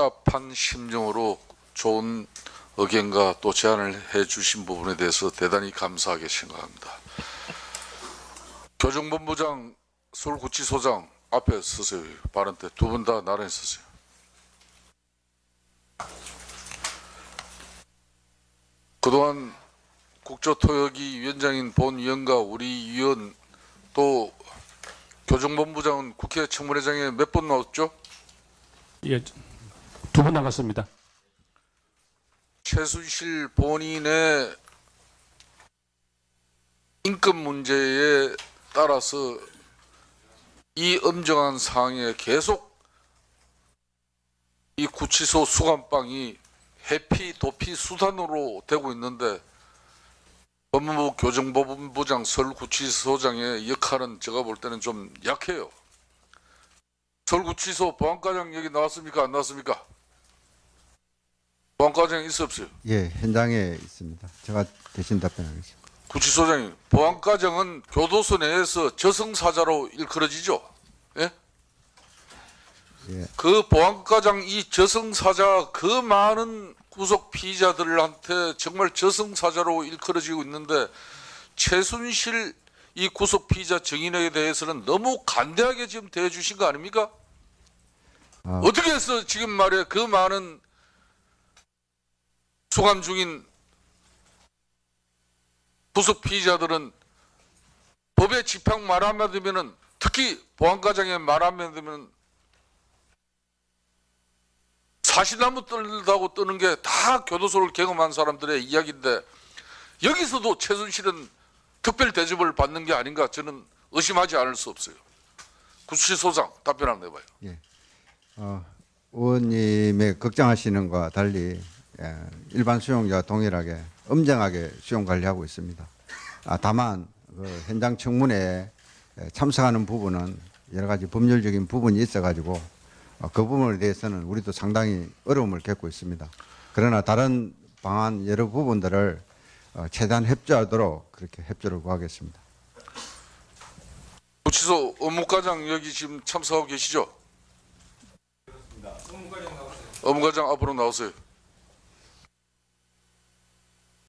합한 심정으로 좋은 의견과 또 제안을 해 주신 부분에 대해서 대단히 감사하게 생각합니다. 교정본부장 서울구치소장 앞에 서세요. 발언 때 두 분 다 나란히 서세요. 그동안 국조토역이 위원장인 본 위원과 우리 위원 또 교정본부장은 국회 청문회장에 몇 번 나왔죠? 예, 두번 나갔습니다. 최순실 본인의 인권 문제에 따라서 이 엄정한 상황에 계속 이 구치소 수감방이 해피 도피 수단으로 되고 있는데 법무부 교정본부장 서울구치소장의 역할은 제가 볼 때는 좀 약해요. 서울구치소 보안과장 여기 나왔습니까? 안 나왔습니까? 보안과장 있어 없어요? 예, 현장에 있습니다. 제가 대신 답변하겠습니다. 구치소장님, 보안과정은 교도소 내에서 저승사자로 일컬어지죠. 예? 예. 그 보안과장 이 저승사자 그 많은 구속 피의자들한테 정말 저승사자로 일컬어지고 있는데 최순실 이 구속 피의자 정인에 대해서는 너무 간대하게 지금 대해주신 거 아닙니까? 아. 어떻게 해서 지금 말이야 그 많은 수감 중인 구속 피의자들은 법의 집행 말하면 되면은 특히 보안과장에 말하면 되면 사실나무 떨다고 뜨는 게 다 교도소를 경험한 사람들의 이야기인데 여기서도 최순실은 특별 대접을 받는 게 아닌가 저는 의심하지 않을 수 없어요. 구치소장 답변 한번 해봐요. 어, 의원님의 걱정하시는 것과 달리 예, 일반 수용자와 동일하게 엄정하게 수용 관리하고 있습니다. 아, 다만 그 현장 청문회에 참석하는 부분은 여러 가지 법률적인 부분이 있어가지고 어, 그 부분에 대해서는 우리도 상당히 어려움을 겪고 있습니다. 그러나 다른 방안 여러 부분들을 어, 최대한 협조하도록 그렇게 협조를 구하겠습니다. 구치소 업무과장 여기 지금 참석하고 계시죠? 업무과장 앞으로 나오세요.